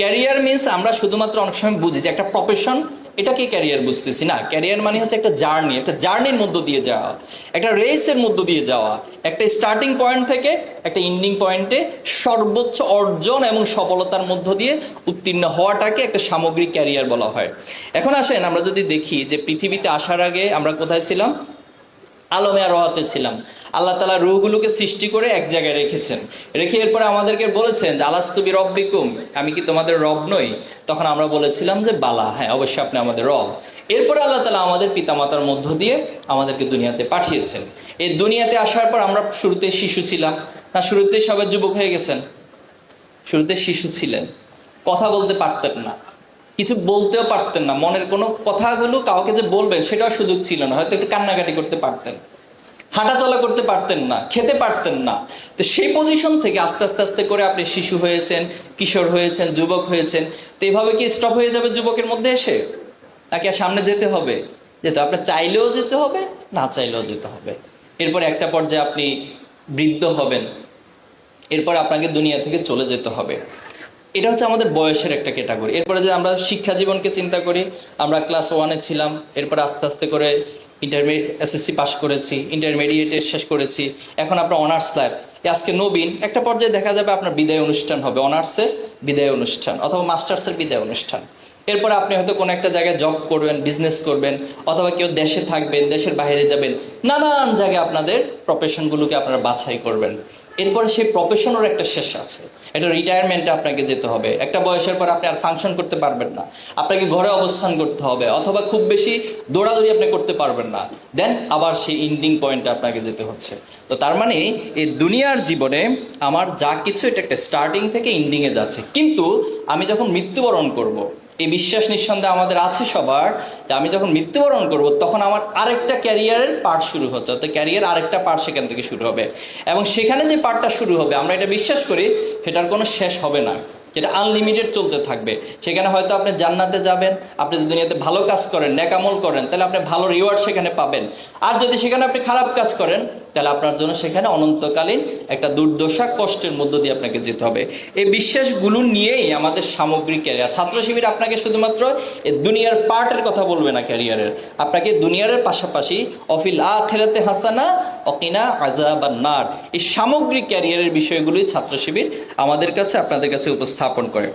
Career means আমরা শুধুমাত্র অনেক সময় বুঝি যে একটা প্রফেশন এটাকে ক্যারিয়ার বুঝতেছি? না ক্যারিয়ার মানে হচ্ছে একটা জার্নি একটা জার্নির মধ্য দিয়ে যাওয়া, একটা রেসের মধ্য দিয়ে যাওয়া, একটা স্টার্টিং পয়েন্ট থেকে একটা ইন্ডিং পয়েন্টে সর্বোচ্চ অর্জন এবং সফলতার মধ্য দিয়ে উত্তীর্ণ হওয়াটাকে একটা সামগ্রিক ক্যারিয়ার বলা হয়। এখন আসেন, আমরা যদি দেখি যে পৃথিবীতে আসার আগে আমরা কোথায় ছিলাম? আলমে রহাতে ছিলাম। আল্লাহ তালা রুহগুলোকে সৃষ্টি করে এক জায়গায় রেখেছেন। রেখে এরপরে আমাদেরকে বলেছেন যে আলাস্তুবি রব্বিকুম আমি কি তোমাদের রব নই? তখন আমরা বলেছিলাম যে, বালা হ্যাঁ অবশ্যই আপনি আমাদের রব। এরপরে আল্লাহ তালা আমাদের পিতামাতার মধ্য দিয়ে আমাদেরকে দুনিয়াতে পাঠিয়েছেন। এই দুনিয়াতে আসার পর আমরা শুরুতে শিশু ছিলাম। না শুরুতে সবাই যুবক হয়ে গেছেন। শুরুতে শিশু ছিলেন। কথা বলতে পারতেন না। কিছু বলতেও পারতেন না। মনের কোনো কথাগুলো কাউকে যে বলবেন সেটাও সুযোগ ছিল না। হয়তো একটু কান্নাকাটি করতে পারতেন। হাঁটাচলা করতে পারতেন না, খেতে পারতেন না। তো সেই পজিশন থেকে আস্তে আস্তে আস্তে করে আপনি শিশু হয়েছেন, কিশোর হয়েছেন, যুবক হয়েছেন। তো এভাবে কি স্টপ হয়ে যাবে যুবকের মধ্যে এসে? নাকি সামনে যেতে হবে? যেতে আপনার চাইলেও যেতে হবে, না চাইলেও যেতে হবে। এরপর একটা পর্যায়ে আপনি বৃদ্ধ হবেন। এরপর আপনাকে দুনিয়া থেকে চলে যেতে হবে। এটা হচ্ছে আমাদের বয়সের একটা ক্যাটাগরি। এরপরে যে আমরা শিক্ষা জীবনকে চিন্তা করি, আমরা ক্লাস ওয়ানে ছিলাম, এরপর আস্তে আস্তে করে ইন্টারমিডিয়েট এসএসসি পাশ করেছি ইন্টারমিডিয়েটে শেষ করেছি। এখন আপনার অনার্স লাইফ আজকে নবীন, একটা পর্যায়ে দেখা যাবে আপনার বিদায় অনুষ্ঠান হবে অনার্সের বিদায় অনুষ্ঠান অথবা মাস্টার্সের বিদায় অনুষ্ঠান। এরপরে আপনি হয়তো কোনো একটা জায়গায় জব করবেন বিজনেস করবেন, অথবা কেউ দেশে থাকবেন, দেশের বাইরে যাবেন, নানান জায়গায় আপনাদের প্রফেশনগুলোকে আপনারা বাছাই করবেন। এরপরে সেই প্রফেশনের একটা শেষ আছে। এটা রিটায়ারমেন্টে আপনাকে যেতে হবে। একটা বয়সের পর আপনি আর ফাংশন করতে পারবেন না। আপনাকে ঘরে অবস্থান করতে হবে অথবা খুব বেশি দৌড়াদৌড়ি আপনি করতে পারবেন না। দেন আবার সেই ইন্ডিং পয়েন্টে আপনাকে যেতে হচ্ছে। তো তার মানে এই দুনিয়ার জীবনে আমার যা কিছু এটা একটা স্টার্টিং থেকে ইন্ডিংয়ে যাচ্ছে। কিন্তু আমি যখন মৃত্যুবরণ করব। এই বিশ্বাস নিঃসন্দেহে আমাদের আছে সবার, যে আমি যখন মৃত্যুবরণ করব, তখন আমার আরেকটা ক্যারিয়ারের পার্ট শুরু হচ্ছে, অর্থাৎ ক্যারিয়ার আরেকটা পার্ট সেখান থেকে শুরু হবে। এবং সেখানে যে পার্টটা শুরু হবে, আমরা এটা বিশ্বাস করি, সেটার কোনো শেষ হবে না। যেটা আনলিমিটেড চলতে থাকবে। সেখানে হয়তো আপনি জান্নাতে যাবেন, আপনি যদি দুনিয়াতে ভালো কাজ করেন, ন্যাকামল করেন, তাহলে আপনি ভালো রিওয়ার্ড সেখানে পাবেন। আর যদি সেখানে আপনি খারাপ কাজ করেন, তাহলে আপনার জন্য সেখানে অনন্তকালীন একটা দুর্দশা, কষ্টের মধ্য দিয়ে আপনাকে যেতে হবে। এই বিশ্বাসগুলো নিয়েই আমাদের সামগ্রিক ক্যারিয়ার ছাত্র শিবির আপনাকে শুধুমাত্র দুনিয়ার পার্টের কথা বলবে না ক্যারিয়ারের আপনাকে দুনিয়ারের পাশাপাশি অফিল আখেরাতে হাসানা, অকিনা নার এই সামগ্রিক ক্যারিয়ারের বিষয়গুলোই ছাত্র শিবির আমাদের কাছে, আপনাদের কাছে উপস্থাপন করে।